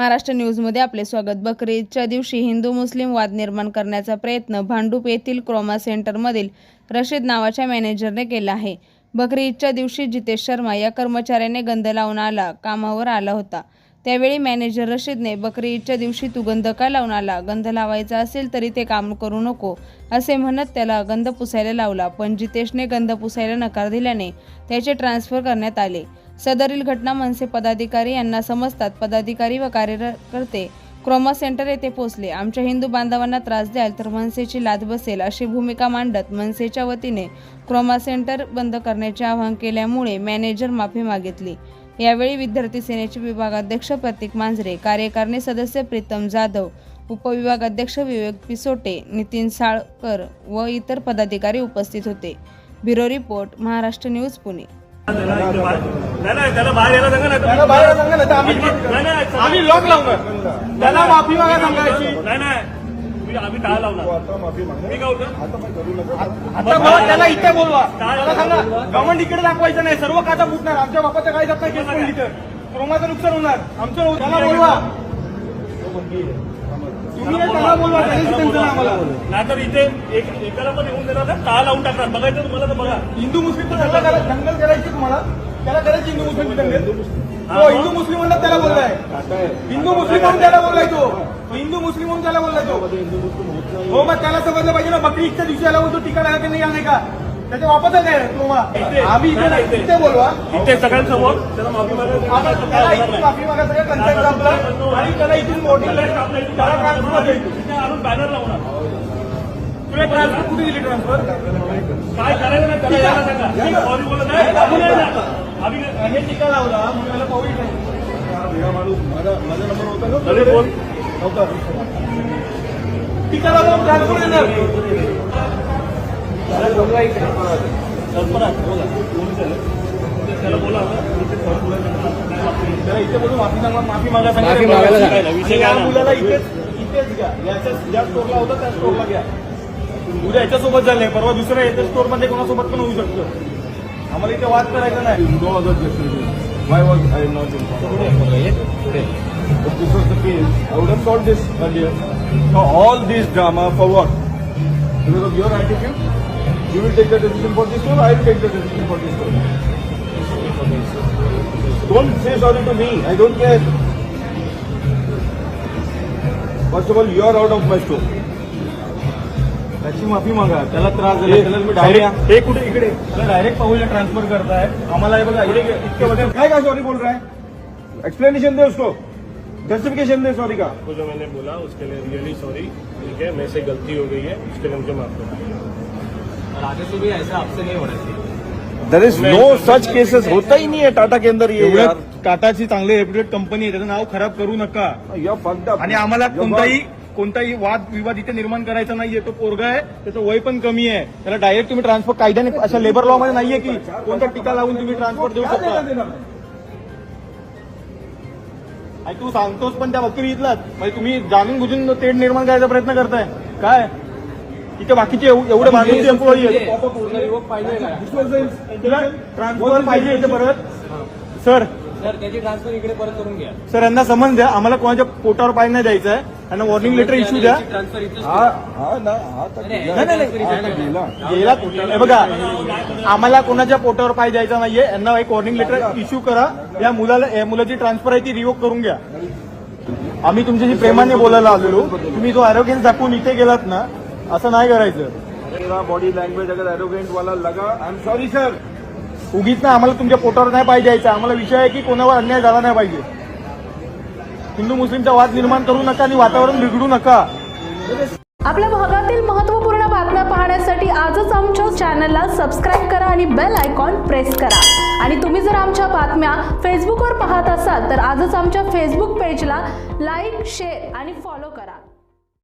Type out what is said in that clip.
महाराष्ट्र न्यूजमध्ये आपले स्वागत. बकरी ईदच्या दिवशी हिंदू मुस्लिम वाद निर्माण करण्याचा प्रयत्न भांडूप येथील क्रोमा सेंटरमधील रशीद नावाच्या मॅनेजरने केला आहे. बकरी ईदच्या दिवशी जितेश शर्मा या कर्मचाऱ्याने गंध लावून आला कामावर आला होता. त्यावेळी मॅनेजर रशीदने बकरी ईदच्या दिवशी तू गंध का लावून आला? गंध लावायचा असेल तरी ते काम करू नको असे म्हणत त्याला गंध पुसायला लावला. पण जितेशने गंध पुसायला नकार दिल्याने त्याचे ट्रान्सफर करण्यात आले. सदरील घटना मनसे पदाधिकारी यांना समजतात. पदाधिकारी व कार्यकर्ते क्रोमा सेंटर येथे पोहोचले. आमच्या हिंदू बांधवांना त्रास द्याल तर मनसेची लाद बसेल अशी भूमिका मांडत मनसेच्या वतीने क्रोमा सेंटर बंद करण्याचे आवाहन केल्यामुळे मॅनेजर माफी मागितली. यावेळी विद्यार्थी सेनेचे विभागाध्यक्ष प्रतीक मांजरे कार्यकारिणी सदस्य प्रीतम जाधव उपविभागाध्यक्ष विवेक पिसोटे नितीन साळकर व इतर पदाधिकारी उपस्थित होते. Bureau report Maharashtra news Pune. नाही त्याला बाहेर यायला सांगा त्याला ना बाहेर सांगा ना तर आम्ही आम्ही लॉक लावणार. त्याला माफी मागा सांगायची. नाही नाही. तुम्ही आम्ही टाळ लावणार. मी काय आता मला त्याला इथे बोलवा. त्याला सांगा गव्हर्नमेंट इकडे दाखवायचं नाही सर्व काटा फुटणार. आमच्या बापाचं काय जात नाही केस क्रोमाचं नुकसान होणार. आमचं त्याला बोलवा. नाहीतर इथे एक एकाला पण येऊन देणार टाळ लावून टाकणार. बघायचं तुम्हाला तर बघा. हिंदू मुस्लिम दंगल करा- दंगल करायची तुम्हाला. त्याला करायची हिंदू मुस्लिम दंगल. हिंदू मुस्लिम. म्हणून त्याला बोललाय. हिंदू मुस्लिम म्हणून त्याला बोललाय तो. हिंदू मुस्लिम म्हणून त्याला बोललाय तो. हो मग त्याला समजलं पाहिजे ना बकरी ईदच्या दिवशी आला होतो टीका लागला की नाही आला नाही का त्याच्या वापस आहे काय क्रोमा आम्ही इथे नाही, इथे. बोलवा. इथे सगळ्यांसमोर. त्याला माफी त्याला मागा सगळं कन्सेप्ट आपला. आणि त्याला इथून मोठी त्याला ट्रान्सफर बॅनर लावणार. तुला ट्रान्सफर कुठे दिली ट्रान्सफर काय करायचं नाही त्याला यायला सांगा. मी सॉरी बोलत आहे आम्ही नाही नाही- हे टीका लावला. म्हणून याला पाऊल नाही. माझा माझा नंबर होता बोल. नव्हता टीका लावला ट्रान्सफर देणार. कल्पना बोला पोलीस आले. त्याला बोला इथे sorry बोलायला नाही. त्याला इथे बोलून माफी सांगा माफी मागा सांगा. विषय. मुलाला इथेच इथेच घ्या याच्या ज्या स्टोरला होता त्या स्टोरला घ्या उद्या याच्यासोबत झालंय परवा दुसऱ्या याच्या स्टोरमध्ये कोणासोबत पण होऊ शकतं आम्हाला इथे वाद करायचा नाही no other why was I not earlier. Now all this drama for what? Because of your attitude? You will take the decision for this store, I will take the decision for this store. Don't say sorry to me. I don't care. First of all, you are out of my store. त्याची माफ़ी मागा त्याला त्रास झाला त्याला direct हे कुठे इकडे डायरेक्ट पाहूया ट्रान्सफर करताय आम्हाला हे बघा इकडे इतके वगैरे काय काय सॉरी बोल रहा है एक्सप्लेनेशन दे उसको जस्टिफिकेशन दे सॉरी का जो मैंने बोला उसके लिए रियली सॉरी ठीक है मेरे से गलती हो गई है उसके लिए मुझे माफ़ करो और आगे से भी ऐसा आपसे नहीं होना चाहिए। There is no such cases होता ही नहीं है टाटा के अंदर ये एवढं टाटाची चांगली रेप्युटेड कंपनी आहे त्याचं नाव खराब करू नका. You're fucked up. आणि आम्हाला कोणताही. कोणताही वाद विवाद इथे निर्माण करायचा नाहीये. तो पोरगा आहे त्याचं वय पण कमी आहे. त्याला डायरेक्ट तुम्ही ट्रान्सफर कायद्याने अशा लेबर लॉ मध्ये नाहीये की कोणता टीका लावून तुम्ही ट्रान्सफर देऊ शकता? आणि तू सांगतोस पण त्या वकील इथलाच. म्हणजे तुम्ही जाणून बुजून तेढ निर्माण करायचा प्रयत्न करताय. काय? इथे बाकीचे एव- एवढे बाकीचे एम्प्लॉई ट्रान्सफर पाहिजे इथे परत. सर सर त्याची ट्रान्सफर इकडे परत करून घ्या. सर यांना समज द्या. आम्हाला कोणाच्या पोटावर पाय नाही द्यायचं आहे. त्यांना वॉर्निंग लेटर इश्यू द्या. हा हा हा गेला. बघा आम्हाला कोणाच्या पोटावर पाय द्यायचा नाहीये. यांना एक वॉर्निंग लेटर इश्यू करा. या मुलाला या मुलाची ट्रान्सफर आहे ती रिवोक करून घ्या. आम्ही तुमच्याशी प्रेमाने बोलायला आलेलो. तुम्ही जो अरोगेन्स दाखवून इथे गेलात ना असं नाही करायचं. बॉडी लैंग्वेज अगर एरोगेंट वाला लगा आई एम सॉरी सर उगीच ना आम्हाला तुमच्या पोटावर नाही पाय द्यायचा. आम्हाला विषय आहे की कोणावर अन्याय झाला नाही पाहिजे. हिंदू मुस्लिमचा वाद निर्माण करू नका आणि वातावरण बिघडू नका. आपल्या भागातील महत्त्वपूर्ण बातम्या पाहण्यासाठी आजच आमच्या चॅनलला सबस्क्राईब करा आणि बेल आयकॉन प्रेस करा. आणि तुम्ही जर आमच्या बातम्या फेसबुकवर पाहत असाल तर आजच आमच्या फेसबुक पेजला लाईक शेअर आणि फॉलो करा.